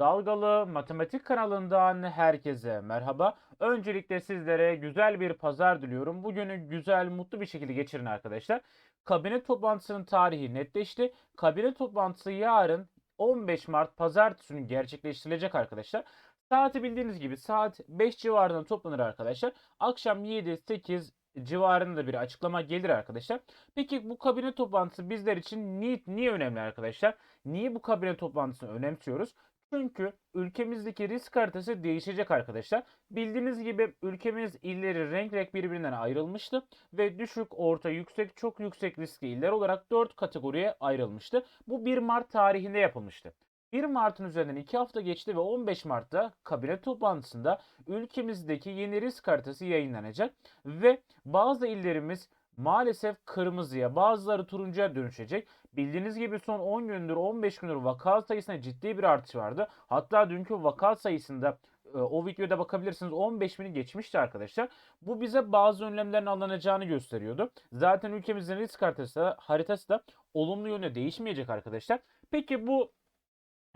Dalgalı Matematik kanalından herkese merhaba. Öncelikle sizlere güzel bir pazar diliyorum. Bugünü güzel, mutlu bir şekilde geçirin arkadaşlar. Kabine toplantısının tarihi netleşti. Kabine toplantısı yarın 15 Mart pazartesi günü gerçekleştirilecek arkadaşlar. Saati bildiğiniz gibi saat 5 civarında toplanır arkadaşlar. Akşam 7-8 civarında bir açıklama gelir arkadaşlar. Peki bu kabine toplantısı bizler için niye, niye önemli arkadaşlar? Niye bu kabine toplantısını önemsiyoruz? Çünkü ülkemizdeki risk haritası değişecek arkadaşlar. Bildiğiniz gibi ülkemiz illeri renk renk birbirinden ayrılmıştı ve düşük, orta, yüksek, çok yüksek riskli iller olarak 4 kategoriye ayrılmıştı. Bu 1 Mart tarihinde yapılmıştı. 1 Mart'ın üzerinden 2 hafta geçti ve 15 Mart'ta kabine toplantısında ülkemizdeki yeni risk haritası yayınlanacak ve bazı illerimiz maalesef kırmızıya, bazıları turuncuya dönüşecek. Bildiğiniz gibi son 10 gündür, 15 gündür vaka sayısında ciddi bir artış vardı. Hatta dünkü vaka sayısında e, o videoda bakabilirsiniz 15 bini geçmişti arkadaşlar. Bu bize bazı önlemlerin alınacağını gösteriyordu. Zaten ülkemizin risk haritası, da- haritası da olumlu yönde değişmeyecek arkadaşlar. Peki bu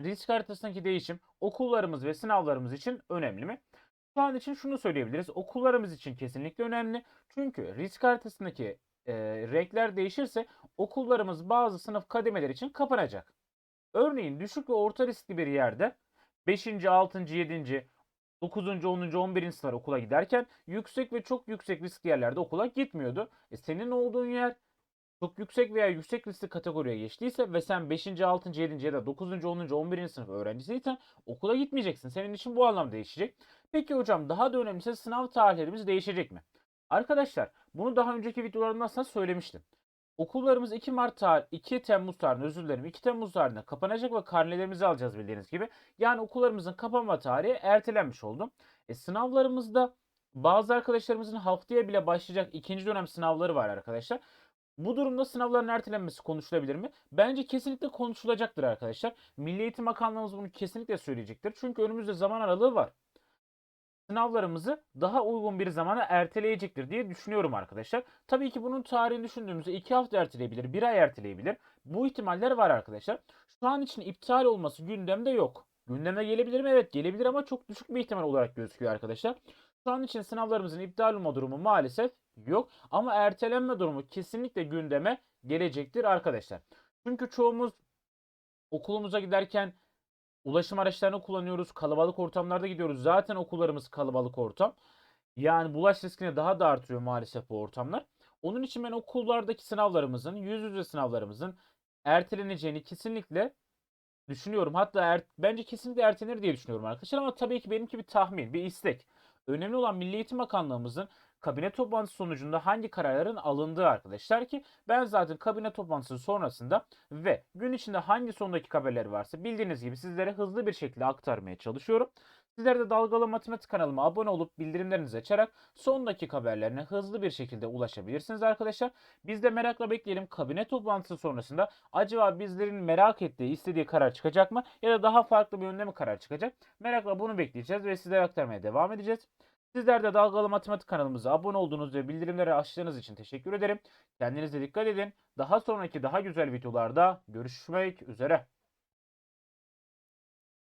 risk haritasındaki değişim okullarımız ve sınavlarımız için önemli mi? Şu an için şunu söyleyebiliriz. Okullarımız için kesinlikle önemli. Çünkü risk haritasındaki e, renkler değişirse okullarımız bazı sınıf kademeleri için kapanacak. Örneğin düşük ve orta riskli bir yerde 5. 6. 7. 9. 10. 11. sınıflar okula giderken yüksek ve çok yüksek riskli yerlerde okula gitmiyordu. E senin olduğun yer çok yüksek veya yüksek riskli kategoriye geçtiyse ve sen 5. 6. 7. ya da 9. 10. 11. sınıf öğrencisiysen okula gitmeyeceksin. Senin için bu anlam değişecek. Peki hocam daha da önemlisi sınav tarihlerimiz değişecek mi? Arkadaşlar bunu daha önceki videolarımda aslında söylemiştim. Okullarımız 2 Mart tarih, 2 Temmuz tarihinde özür dilerim 2 Temmuz tarihinde kapanacak ve karnelerimizi alacağız bildiğiniz gibi. Yani okullarımızın kapanma tarihi ertelenmiş oldu. E, sınavlarımızda bazı arkadaşlarımızın haftaya bile başlayacak ikinci dönem sınavları var arkadaşlar. Bu durumda sınavların ertelenmesi konuşulabilir mi? Bence kesinlikle konuşulacaktır arkadaşlar. Milli Eğitim Bakanlığımız bunu kesinlikle söyleyecektir. Çünkü önümüzde zaman aralığı var. Sınavlarımızı daha uygun bir zamana erteleyecektir diye düşünüyorum arkadaşlar. Tabii ki bunun tarihini düşündüğümüzde 2 hafta erteleyebilir, 1 ay erteleyebilir. Bu ihtimaller var arkadaşlar. Şu an için iptal olması gündemde yok. Gündeme gelebilir mi? Evet gelebilir ama çok düşük bir ihtimal olarak gözüküyor arkadaşlar. Şu an için sınavlarımızın iptal olma durumu maalesef yok. Ama ertelenme durumu kesinlikle gündeme gelecektir arkadaşlar. Çünkü çoğumuz okulumuza giderken ulaşım araçlarını kullanıyoruz. Kalabalık ortamlarda gidiyoruz. Zaten okullarımız kalabalık ortam. Yani bulaş riskini daha da artırıyor maalesef bu ortamlar. Onun için ben okullardaki sınavlarımızın, yüz yüze sınavlarımızın erteleneceğini kesinlikle düşünüyorum. Hatta er- bence kesinlikle ertelenir diye düşünüyorum arkadaşlar ama tabii ki benimki bir tahmin, bir istek. Önemli olan Milli Eğitim Bakanlığımızın kabine toplantısı sonucunda hangi kararların alındığı arkadaşlar ki ben zaten kabine toplantısı sonrasında ve gün içinde hangi son dakika haberleri varsa bildiğiniz gibi sizlere hızlı bir şekilde aktarmaya çalışıyorum. Sizler de Dalgalı Matematik kanalıma abone olup bildirimlerinizi açarak son dakika haberlerine hızlı bir şekilde ulaşabilirsiniz arkadaşlar. Biz de merakla bekleyelim kabine toplantısı sonrasında acaba bizlerin merak ettiği, istediği karar çıkacak mı ya da daha farklı bir yönde mi karar çıkacak? Merakla bunu bekleyeceğiz ve sizlere aktarmaya devam edeceğiz. Sizler de Dalgalı Matematik kanalımıza abone olduğunuz ve bildirimleri açtığınız için teşekkür ederim. Kendinize dikkat edin. Daha sonraki daha güzel videolarda görüşmek üzere.